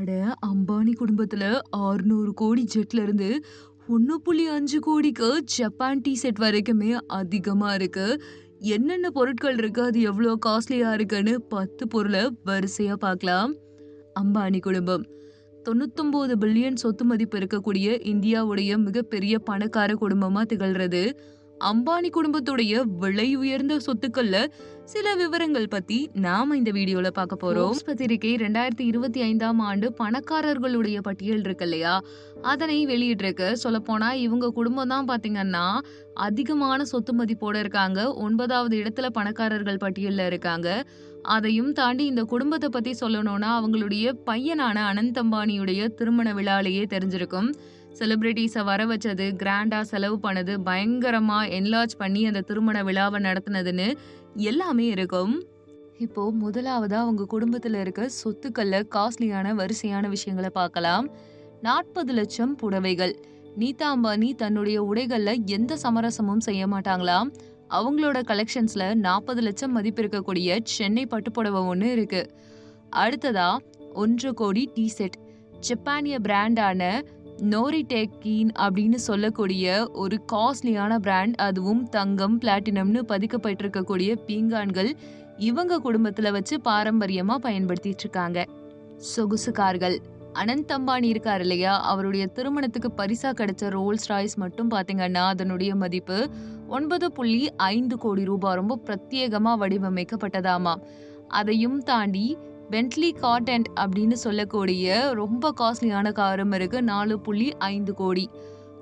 அட அம்பானி குடும்பத்துல 600 கோடி ஜெட்ல இருந்து 1.5 கோடிக்கு ஜப்பான் டீ செட் வரைக்குமே அதிகமா இருக்கு. என்னென்ன பொருட்கள் இருக்கு, அது எவ்வளோ காஸ்ட்லியா இருக்குன்னு பத்து பொருளை வரிசையா பார்க்கலாம். அம்பானி குடும்பம் 99 பில்லியன் சொத்து மதிப்பு இருக்கக்கூடிய இந்தியாவுடைய மிகப்பெரிய பணக்கார குடும்பமா திகழ்கிறது அம்பானி குடும்பத்துடைய விலை உயர்ந்த சொத்துக்கள்ல சில விவரங்கள் பத்தி நாம இந்த வீடியோல பார்க்க போறோம். ஃபோர்ப்ஸ் பத்திரிகை 2025ஆம் ஆண்டு பணக்காரர்களுடைய பட்டியல் இருக்கு இல்லையா, அதனை வெளியிட்டிருக்கு. சொல்லப்போனா இவங்க குடும்பம் தான் பாத்தீங்கன்னா அதிகமான சொத்து மதிப்போட இருக்காங்க. ஒன்பதாவது இடத்துல பணக்காரர்கள் பட்டியல்ல இருக்காங்க. அதையும் தாண்டி இந்த குடும்பத்தை பத்தி சொல்லணும்னா அவங்களுடைய பையனான அனந்த் அம்பானியுடைய திருமண விழாலேயே தெரிஞ்சிருக்கும். செலிபிரிட்டீஸ வர வச்சது, கிராண்டாக செலவு பண்ணது, பயங்கரமாக என்லார்ஜ் பண்ணி அந்த திருமண விழாவை நடத்துனதுன்னு எல்லாமே இருக்கும். இப்போ முதலாவதாக அவங்க குடும்பத்தில் இருக்க சொத்துக்களில் காஸ்ட்லியான வரிசையான விஷயங்கள பார்க்கலாம். 40 லட்சம் புடவைகள். நீதா அம்பானி தன்னுடைய உடைகளில் எந்த சமரசமும் செய்ய மாட்டாங்களாம். அவங்களோட கலெக்ஷன்ஸில் நாற்பது லட்சம் மதிப்பு இருக்கக்கூடிய சென்னை பட்டுப்புடவை ஒன்று இருக்குது அடுத்ததாக ஒன்று கோடி டீ செட். ஜப்பானிய பிராண்டான நோரிடெக்கின் அப்படின்னு சொல்லக்கூடிய ஒரு காஸ்ட்லியான பிராண்ட். அதுவும் தங்கம், பிளாட்டினம்னு பதிக்கப்பட்டிருக்கக்கூடிய பீங்கான்கள் இவங்க குடும்பத்துல வச்சு பாரம்பரியமா பயன்படுத்திட்டு இருக்காங்க. சொகுசு கார்கள். அனந்த் அம்பானி இருக்கார் இல்லையா, அவருடைய திருமணத்துக்கு பரிசா கிடைச்ச ரோல்ஸ் ராய்ஸ் மட்டும் பாத்தீங்கன்னா அதனுடைய மதிப்பு 9.5 கோடி ரூபாய். ரொம்ப பிரத்யேகமா வடிவமைக்கப்பட்டதாமா அதையும் தாண்டி பென்ட்லி காட்டன்ட் அப்படின்னு சொல்லக்கூடிய ரொம்ப காஸ்ட்லியான காரும் இருக்கு. 4.5 கோடி.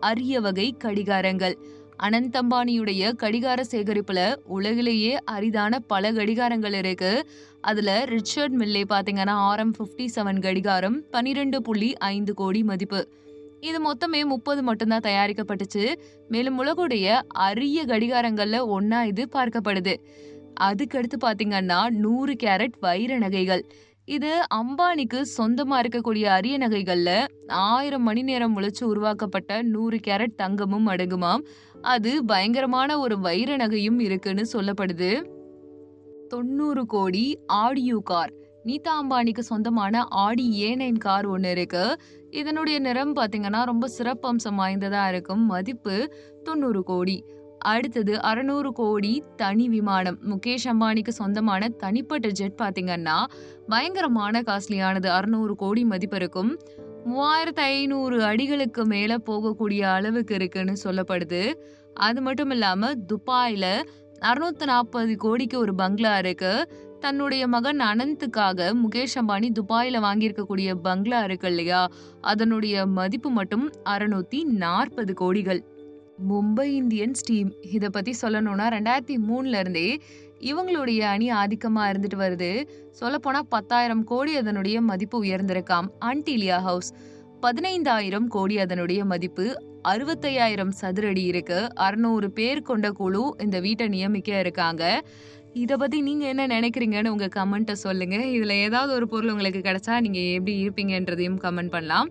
அரிய வகை கடிகாரங்கள். அனந்த் அம்பானியுடைய கடிகார சேகரிப்புல உலகிலேயே அரிதான பல கடிகாரங்கள் இருக்கு. அதுல ரிச்சர்ட் மில்லே பாத்தீங்கன்னா RM57 கடிகாரம் 12.5 கோடி மதிப்பு. இது மொத்தமே முப்பது மட்டும்தான் தயாரிக்கப்பட்டுச்சு. மேலும் உலகுடைய அரிய கடிகாரங்கள்ல ஒன்னா இது பார்க்கப்படுது. அதுக்கடுத்து பாத்தீங்கன்னா நூறு கேரட் வைர நகைகள். இது அம்பானிக்கு சொந்தமா இருக்கக்கூடிய அரிய நகைகள்ல ஆயிரம் மணி நேரம் உழைச்சு உருவாக்கப்பட்ட நூறு கேரட் தங்கமும் அடங்குமாம். அது பயங்கரமான ஒரு வைர நகையும் இருக்குன்னு சொல்லப்படுது. 90 கோடி ஆடியோ கார். நீதா அம்பானிக்கு சொந்தமான ஆடி A9 கார் ஒன்று இருக்கு. இதனுடைய நிறம் பார்த்தீங்கன்னா ரொம்ப சிறப்பம்சம் வாய்ந்ததாக இருக்கும். மதிப்பு 90 கோடி. அடுத்தது 600 கோடி தனி விமானம். முகேஷ் அம்பானிக்கு சொந்தமான தனிப்பட்ட ஜெட் பாத்தீங்கன்னா பயங்கரமான காஸ்ட்லியானது. 600 கோடி மதிப்பு இருக்கும். 3500 அடிகளுக்கு மேல போகக்கூடிய அளவுக்கு இருக்குன்னு சொல்லப்படுது. அது மட்டும் இல்லாம துபாய்ல 640 கோடிக்கு ஒரு பங்களா இருக்கு. தன்னுடைய மகன் அனந்துக்காக முகேஷ் அம்பானி துபாயில வாங்கியிருக்கக்கூடிய பங்களா இருக்கு இல்லையா, அதனுடைய மதிப்பு மட்டும் 640 கோடிகள். Mumbai Indians team. இதை பற்றி சொல்லணும்னா 2003ல இருந்தே இவங்களுடைய அணி ஆதிக்கமாக இருந்துட்டு வருது. சொல்லப்போனால் பத்தாயிரம் கோடி அதனுடைய மதிப்பு உயர்ந்திருக்காம். அன்டிலியா ஹவுஸ் 15,000 கோடி அதனுடைய மதிப்பு. அறுபத்தையாயிரம் சதுரடி இருக்கு. 600 பேர் கொண்ட குழு இந்த வீட்டை நியமிக்க இருக்காங்க. இதை பத்தி நீங்க என்ன நினைக்கிறீங்கன்னு உங்க கமெண்ட்டை சொல்லுங்க. இதுல ஏதாவது ஒரு பொருள் உங்களுக்கு கிடைச்சா நீங்க எப்படி இருப்பீங்கன்றதையும் கமெண்ட் பண்ணலாம்.